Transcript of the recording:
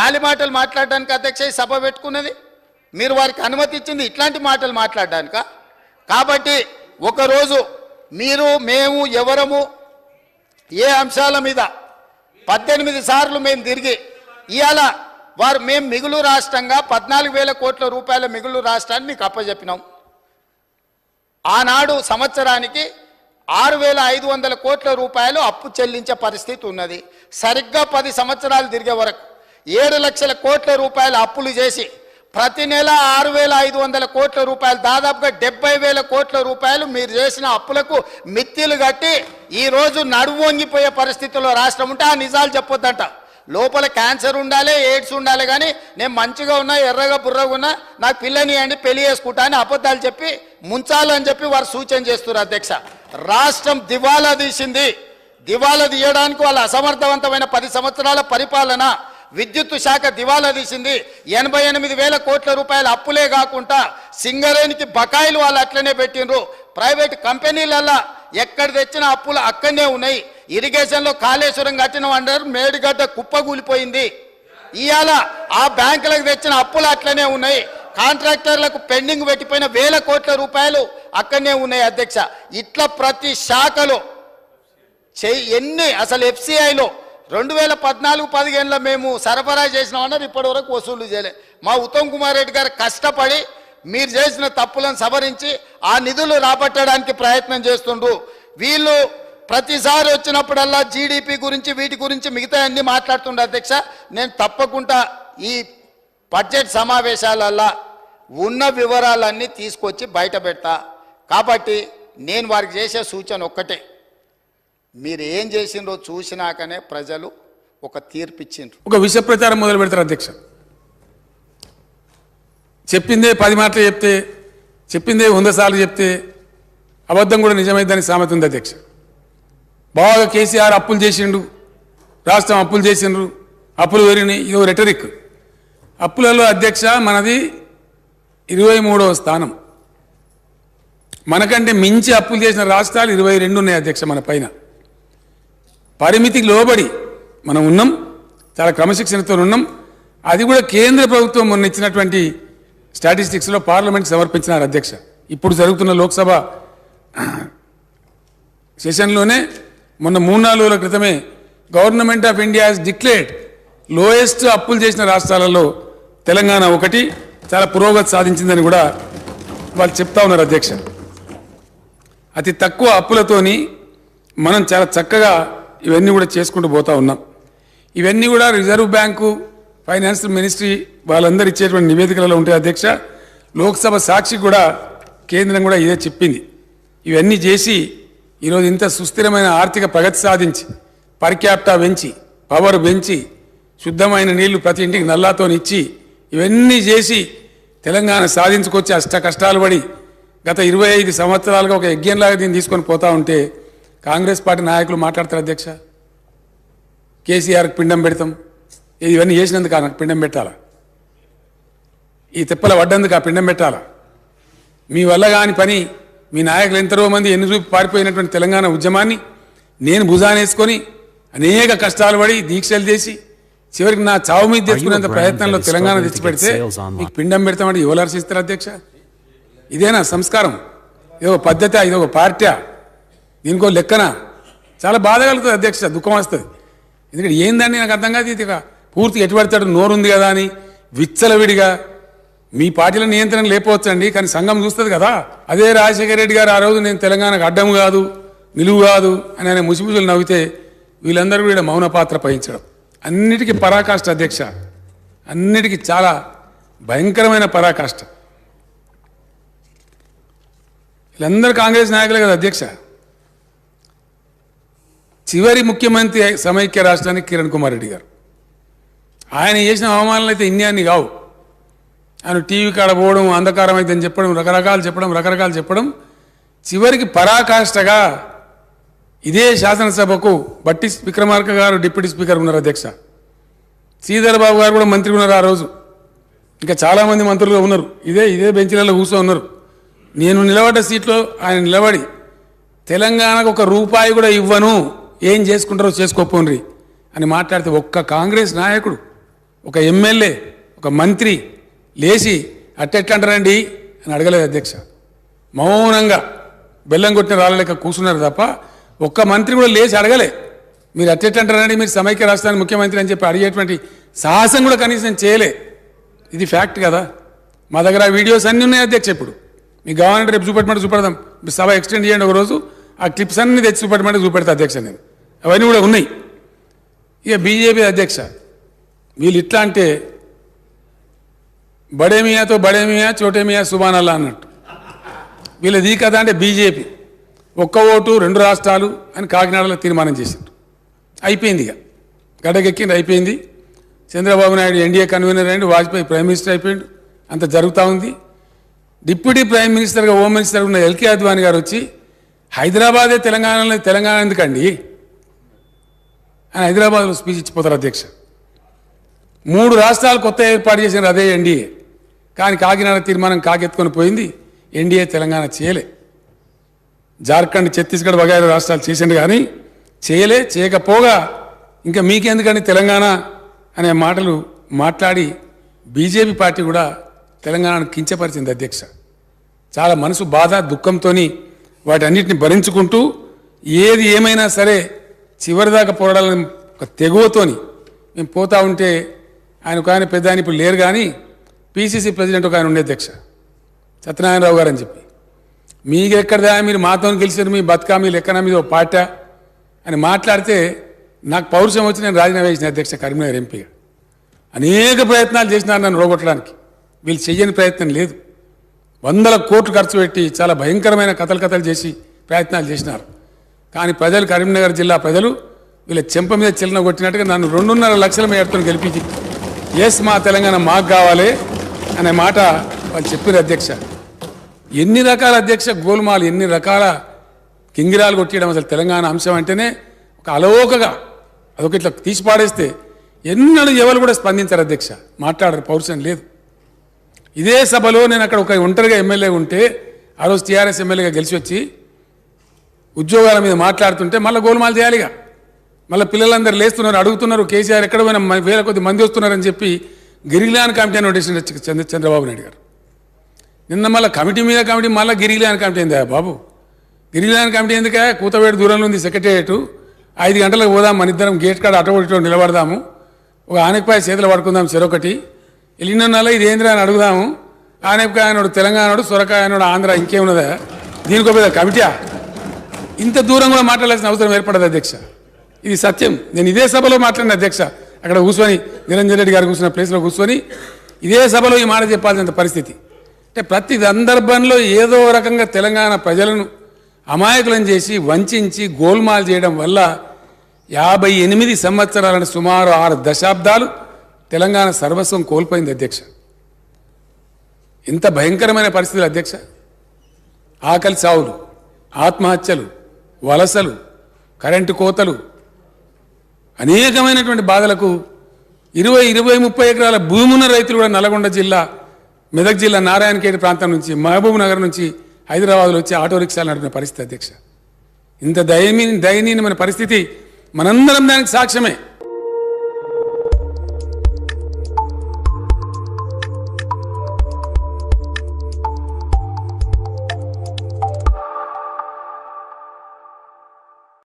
గాలి మాటలు మాట్లాడడానికి అధ్యక్ష ఈ సభ పెట్టుకున్నది? మీరు వారికి అనుమతి ఇచ్చింది ఇట్లాంటి మాటలు మాట్లాడడానిక? కాబట్టి ఒకరోజు మీరు మేము ఎవరము ఏ అంశాల మీద పద్దెనిమిది సార్లు మేము తిరిగి ఇవాళ వారు మేము మిగులు రాష్ట్రంగా పద్నాలుగు వేల కోట్ల రూపాయల మిగులు రాష్ట్రాన్ని మీకు అప్పచెప్పినాం ఆనాడు సంవత్సరానికి ఆరు వేల ఐదు వందల కోట్ల రూపాయలు అప్పు చెల్లించే పరిస్థితి ఉన్నది. సరిగ్గా పది సంవత్సరాలు తిరిగే వరకు ఏడు లక్షల కోట్ల రూపాయల అప్పులు చేసి ప్రతి నెల ఆరు వేల ఐదు వందల కోట్ల రూపాయలు దాదాపుగా డెబ్బై వేల కోట్ల రూపాయలు మీరు చేసిన అప్పులకు మిత్తిలు కట్టి ఈరోజు నడువొంగిపోయే పరిస్థితుల్లో రాష్ట్రం ఉంటే ఆ నిజాలు చెప్పొద్దంట. లోపల క్యాన్సర్ ఉండాలి ఎయిడ్స్ ఉండాలి కానీ నేను మంచిగా ఉన్నా ఎర్రగా బుర్రగా ఉన్నా నాకు పిల్లని అండి పెళ్ళి చేసుకుంటా అని అబద్ధాలు చెప్పి ముంచాలని చెప్పి వారు సూచన చేస్తున్నారు అధ్యక్ష. రాష్ట్రం దివాలా తీసింది. దివాలా తీయడానికి వాళ్ళ అసమర్థవంతమైన పది సంవత్సరాల పరిపాలన విద్యుత్ శాఖ దివాలా తీసింది. ఎనభై ఎనిమిది వేల కోట్ల రూపాయల అప్పులే కాకుండా సింగరేణికి బకాయిలు వాళ్ళు అట్లనే పెట్టిండ్రు. ప్రైవేట్ కంపెనీలల్లా ఎక్కడ తెచ్చిన అప్పులు అక్కడనే ఉన్నాయి. ఇరిగేషన్లో కాళేశ్వరం కట్టిన అంటారు మేడిగడ్డ కుప్పగూలిపోయింది. ఇవాళ ఆ బ్యాంకులకు తెచ్చిన అప్పులు అట్లనే ఉన్నాయి. కాంట్రాక్టర్లకు పెండింగ్ పెట్టిపోయిన వేల కోట్ల రూపాయలు అక్కడనే ఉన్నాయి అధ్యక్ష. ఇట్లా ప్రతి శాఖలో చెయ్యి ఎన్ని అసలు ఎఫ్సిఐలో రెండు వేల పద్నాలుగు పదిహేనులో మేము సరఫరా చేసినామన్నారు ఇప్పటి వరకు వసూలు చేయలే. మా ఉత్తమ్ కుమార్ రెడ్డి గారు కష్టపడి మీరు చేసిన తప్పులను సవరించి ఆ నిధులు రాబట్టడానికి ప్రయత్నం చేస్తుండ్రు. వీళ్ళు ప్రతిసారి వచ్చినప్పుడల్లా జీడిపి గురించి వీటి గురించి మిగతా అన్ని మాట్లాడుతుండే అధ్యక్ష. నేను తప్పకుండా ఈ బడ్జెట్ సమావేశాలల్లా ఉన్న వివరాలన్నీ తీసుకొచ్చి బయట పెడతా. కాబట్టి నేను వారికి చేసే సూచన ఒక్కటే. మీరు ఏం చేసిండ్రో చూసినాకనే ప్రజలు ఒక తీర్పు ఇచ్చిండ్రు ఒక విష ప్రచారం మొదలు పెడతారు అధ్యక్ష. చెప్పిందే పది మాటలు చెప్తే చెప్పిందే వంద సార్లు చెప్తే అబద్ధం కూడా నిజమైందని సామెత ఉంది అధ్యక్ష. బాగా కేసీఆర్ అప్పులు చేసిండు రాష్ట్రం అప్పులు చేసిండ్రు అప్పులు పెరిగినాయి ఇదో రెటరిక్ అప్పులలో అధ్యక్ష మనది ఇరవై మూడవ స్థానం. మనకంటే మించి అప్పులు చేసిన రాష్ట్రాలు ఇరవై రెండు ఉన్నాయి అధ్యక్ష మన పైన. పరిమితికి లోబడి మనం ఉన్నాం చాలా క్రమశిక్షణతో ఉన్నాం. అది కూడా కేంద్ర ప్రభుత్వం మొన్న ఇచ్చినటువంటి స్టాటిస్టిక్స్లో పార్లమెంట్ సమర్పించినారు అధ్యక్ష. ఇప్పుడు జరుగుతున్న లోక్సభ సెషన్లోనే మొన్న మూడు నాలుగు రోజుల క్రితమే government of India has declared lowest అప్పులు చేసిన రాష్ట్రాలలో తెలంగాణ ఒకటి. చాలా పురోగతి సాధించిందని కూడా వాళ్ళు చెప్తా ఉన్నారు అధ్యక్ష. అతి తక్కువ అప్పులతోని మనం చాలా చక్కగా ఇవన్నీ కూడా చేసుకుంటూ పోతా ఉన్నాం. ఇవన్నీ కూడా రిజర్వ్ బ్యాంకు ఫైనాన్స్ మినిస్ట్రీ వాళ్ళందరూ ఇచ్చేటువంటి నివేదికలలో ఉంటాయి అధ్యక్ష. లోక్సభ సాక్షి కూడా కేంద్రం కూడా ఇదే చెప్పింది. ఇవన్నీ చేసి ఈరోజు ఇంత సుస్థిరమైన ఆర్థిక ప్రగతి సాధించి పర్ క్యాపిటా పెంచి పవర్ పెంచి శుద్ధమైన నీళ్ళు ప్రతి ఇంటికి నల్లాతోనిచ్చి ఇవన్నీ చేసి తెలంగాణ సాధించుకొచ్చి అష్ట కష్టాలు పడి గత ఇరవై ఐదు సంవత్సరాలుగా ఒక యజ్ఞంలాగా దీన్ని తీసుకొని పోతా ఉంటే కాంగ్రెస్ పార్టీ నాయకులు మాట్లాడతారు అధ్యక్ష. కేసీఆర్కి పిండం పెడతాం. ఇవన్నీ చేసినందుకు నాకు పిండం పెట్టాలా? ఈ తిప్పల పడ్డందుకు ఆ పిండం పెట్టాలా? మీ వల్ల కాని పని మీ నాయకులు ఎంతరో మంది ఎన్ని చూపి పారిపోయినటువంటి తెలంగాణ ఉద్యమాన్ని నేను భుజానేసుకొని అనేక కష్టాలు పడి దీక్షలు చేసి చివరికి నా చావు మీద తెచ్చుకునేంత ప్రయత్నంలో తెలంగాణ తెచ్చిపెడితే? మీకు పిండం పెడతామంటే ఎవరు అధ్యక్ష? ఇదేనా సంస్కారం? ఇదో పద్ధతి? ఇదో పార్టీ? దీనికో లెక్కన చాలా బాధ కలుగుతుంది అధ్యక్ష దుఃఖం వస్తుంది. ఎందుకంటే ఏందని నాకు అర్థం కాదు ఇది పూర్తి పూర్తిగా నోరుంది కదా అని విచ్చలవిడిగా మీ పార్టీల నియంత్రణ లేపవచ్చండి కానీ సంఘం చూస్తుంది కదా. అదే రాజశేఖర రెడ్డి గారు ఆ రోజు నేను తెలంగాణకు అడ్డం కాదు నిలువు కాదు అని ఆయన ముసిముసులు నవ్వితే వీళ్ళందరూ కూడా మౌన పాత్ర వహించడం అన్నిటికీ పరాకాష్ట అధ్యక్ష. అన్నిటికీ చాలా భయంకరమైన పరాకాష్ట. వీళ్ళందరూ కాంగ్రెస్ నాయకులే కదా అధ్యక్ష. చివరి ముఖ్యమంత్రి సమైక్య రాష్ట్రానికి కిరణ్ కుమార్ రెడ్డి గారు. ఆయన చేసిన అవమానాలు అయితే ఇన్ని అన్ని కావు. ఆయన టీవీ కాడ పోవడం అంధకారం అయితే అని చెప్పడం రకరకాలు చెప్పడం రకరకాలు చెప్పడం చివరికి పరాకాష్ఠగా ఇదే శాసనసభకు బట్టి విక్రమార్క గారు డిప్యూటీ స్పీకర్ ఉన్నారు అధ్యక్ష. శ్రీధర్ బాబు గారు కూడా మంత్రి ఉన్నారు ఆ రోజు. ఇంకా చాలామంది మంత్రులుగా ఉన్నారు. ఇదే ఇదే బెంచ్లలో కూర్చో ఉన్నారు. నేను నిలబడ్డ సీట్లో ఆయన నిలబడి తెలంగాణకు ఒక రూపాయి కూడా ఇవ్వను. ఏం చేసుకుంటారో చేసుకోపోండి అని మాట్లాడితే ఒక్క కాంగ్రెస్ నాయకుడు ఒక ఎమ్మెల్యే ఒక మంత్రి లేచి అట్టెట్లంటారండి అని అడగలేదు అధ్యక్ష. మౌనంగా బెల్లం కొట్టిన రాళ్ళ కూర్చున్నారు తప్ప ఒక్క మంత్రి కూడా లేచి అడగలే. మీరు అట్టెట్లంటారండి మీరు సమైక్య రాష్ట్రానికి ముఖ్యమంత్రి అని చెప్పి అడిగేటువంటి సాహసం కూడా కనీసం చేయలే. ఇది ఫ్యాక్ట్ కదా. మా దగ్గర ఆ వీడియోస్ అన్నీ ఉన్నాయి అధ్యక్ష ఇప్పుడు. మీకు కావాలంటే రేపు చూపెట్టమంటే చూపెడదాం. సభ ఎక్స్టెండ్ చేయండి ఒక రోజు ఆ క్లిప్స్ అన్ని తెచ్చి చూపెట్టమంటే చూపెడతా అధ్యక్ష నేను. అవన్నీ కూడా ఉన్నాయి. ఇక బీజేపీ అధ్యక్ష వీళ్ళు ఇట్లా అంటే బడేమియాతో బడేమియా చోటేమియా మియా సుబానల్లా అన్నట్టు. వీళ్ళది కదా అంటే బీజేపీ. ఒక్క ఓటు రెండు రాష్ట్రాలు అని కాకినాడలో తీర్మానం చేశారు అయిపోయింది ఇక. గడగెక్కింది అయిపోయింది. చంద్రబాబు నాయుడు ఎన్డీఏ కన్వీనర్ అయ్యిండు వాజ్పేయి ప్రైమ్ మినిస్టర్ అయిపోయిండు. అంత జరుగుతూ ఉంది. డిప్యూటీ ప్రైమ్ మినిస్టర్గా హోమ్ మినిస్టర్ ఉన్న ఎల్కే అద్వానీ గారు వచ్చి హైదరాబాదే తెలంగాణలో తెలంగాణ ఎందుకండి? ఆయన హైదరాబాద్లో స్పీచ్ ఇచ్చిపోతారు అధ్యక్ష. మూడు రాష్ట్రాలు కొత్త ఏర్పాటు చేసిన అదే ఎన్డీఏ. కానీ కాకినాడ తీర్మానం కాకెత్తుకొని పోయింది ఎన్డీఏ తెలంగాణ చేయలే. జార్ఖండ్ ఛత్తీస్గఢ్ వగైరా రాష్ట్రాలు చేసిండు కానీ చేయలే చేయకపోగా ఇంకా మీకెందుకండి తెలంగాణ అనే మాటలు మాట్లాడి బీజేపీ పార్టీ కూడా తెలంగాణను కించపరిచింది అధ్యక్ష. చాలా మనసు బాధ దుఃఖంతో వాటన్నిటిని భరించుకుంటూ ఏది ఏమైనా సరే చివరిదాకా పోరాడాలని ఒక తెగువతోని మేము పోతా ఉంటే ఆయన ఒక ఆయన పెద్ద ఆయన ఇప్పుడు లేరు కానీ పీసీసీ ప్రెసిడెంట్ ఒక ఆయన ఉండే అధ్యక్ష. సత్యనారాయణరావు గారు అని చెప్పి. మీకు ఎక్కడదా మీరు మాతో గెలిచారు మీ బతుకా మీ లెక్కన మీద పాట అని మాట్లాడితే నాకు పౌరుషం వచ్చి నేను రాజీనామా చేసిన అధ్యక్ష కరీంనగర్ ఎంపీగా అనేక ప్రయత్నాలు చేసినారు నన్ను రోగొట్టడానికి. వీళ్ళు చెయ్యని ప్రయత్నం లేదు. వందల కోట్లు ఖర్చు పెట్టి చాలా భయంకరమైన కథలు కథలు చేసి ప్రయత్నాలు చేసినారు. కానీ ప్రజలు కరీంనగర్ జిల్లా ప్రజలు వీళ్ళ చెంప మీద చిల్లన కొట్టినట్టుగా నన్ను రెండున్నర లక్షల మేరతో గెలిపించి ఎస్ మా తెలంగాణ మాకు కావాలి అనే మాట వాళ్ళు చెప్పారు అధ్యక్ష. ఎన్ని రకాల అధ్యక్ష గోల్మాలు ఎన్ని రకాల కింగిరాలు కొట్టేయడం అసలు తెలంగాణ అంశం అంటేనే ఒక అలవోకగా అదొక ఇట్లా తీసి పాడేస్తే ఎన్నడూ ఎవరు కూడా స్పందించారు అధ్యక్ష. మాట్లాడరు పౌరుషం లేదు. ఇదే సభలో నేను అక్కడ ఒక ఒంటరిగా ఎమ్మెల్యే ఉంటే ఆ రోజు టీఆర్ఎస్ ఎమ్మెల్యేగా గెలిచి వచ్చి ఉద్యోగాల మీద మాట్లాడుతుంటే మళ్ళీ గోల్మాలు చేయాలిగా. మళ్ళీ పిల్లలందరూ లేస్తున్నారు అడుగుతున్నారు కేసీఆర్ ఎక్కడ పోయినా వేల కొద్ది మంది వస్తున్నారని చెప్పి గిరిగిలాన్ కమిటీ అని ఒకటి చంద్రబాబు నాయుడు గారు. నిన్న మళ్ళీ కమిటీ మీద కమిటీ మళ్ళీ గిరిగిలాన్ కమిటీ ఏందా బాబు? గిరిగిలాన్ కమిటీ ఎందుకే? కూతవేడు దూరంలో ఉంది సెక్రటేరియట్. ఐదు గంటలకు పోదాం మన ఇద్దరం గేట్ కాడ అటో నిలబడదాము. ఒక ఆనకపాయ చేతులు పడుకుందాం చెరొకటి. వెళ్ళిన ఇది ఏందిరా అని అడుగుదాము. ఆనపకాయ అనోడు తెలంగాణోడు సొరకాయ ఆంధ్ర ఇంకేమున్నదా? దీనికో పెద్ద కమిటీయా? ఇంత దూరం కూడా మాట్లాడాల్సిన అవసరం ఏర్పడదు అధ్యక్ష. ఇది సత్యం. నేను ఇదే సభలో మాట్లాడిన అధ్యక్ష. అక్కడ కూర్చొని నిరంజన్ రెడ్డి గారు కూర్చున్న ప్లేస్లో కూర్చొని ఇదే సభలో ఈ మాట చెప్పాల్సిన పరిస్థితి. అంటే ప్రతి సందర్భంలో ఏదో రకంగా తెలంగాణ ప్రజలను అమాయకులను చేసి వంచించి గోల్మాల్ చేయడం వల్ల యాభై ఎనిమిది సంవత్సరాలను సుమారు ఆరు దశాబ్దాలు తెలంగాణ సర్వస్వం కోల్పోయింది అధ్యక్ష. ఇంత భయంకరమైన పరిస్థితులు అధ్యక్ష. ఆకలి చావులు ఆత్మహత్యలు వలసలు కరెంటు కోతలు అనేకమైనటువంటి బాధలకు ఇరవై ఇరవై ముప్పై ఎకరాల భూమి ఉన్న రైతులు కూడా నల్గొండ జిల్లా మెదక్ జిల్లా నారాయణఖేడ్ ప్రాంతం నుంచి మహబూబ్ నగర్ నుంచి హైదరాబాద్లో వచ్చి ఆటో రిక్షాలు నడిపిన పరిస్థితి అధ్యక్ష. ఇంత దయమీ దయనీయమైన పరిస్థితి మనందరం దానికి సాక్ష్యమే.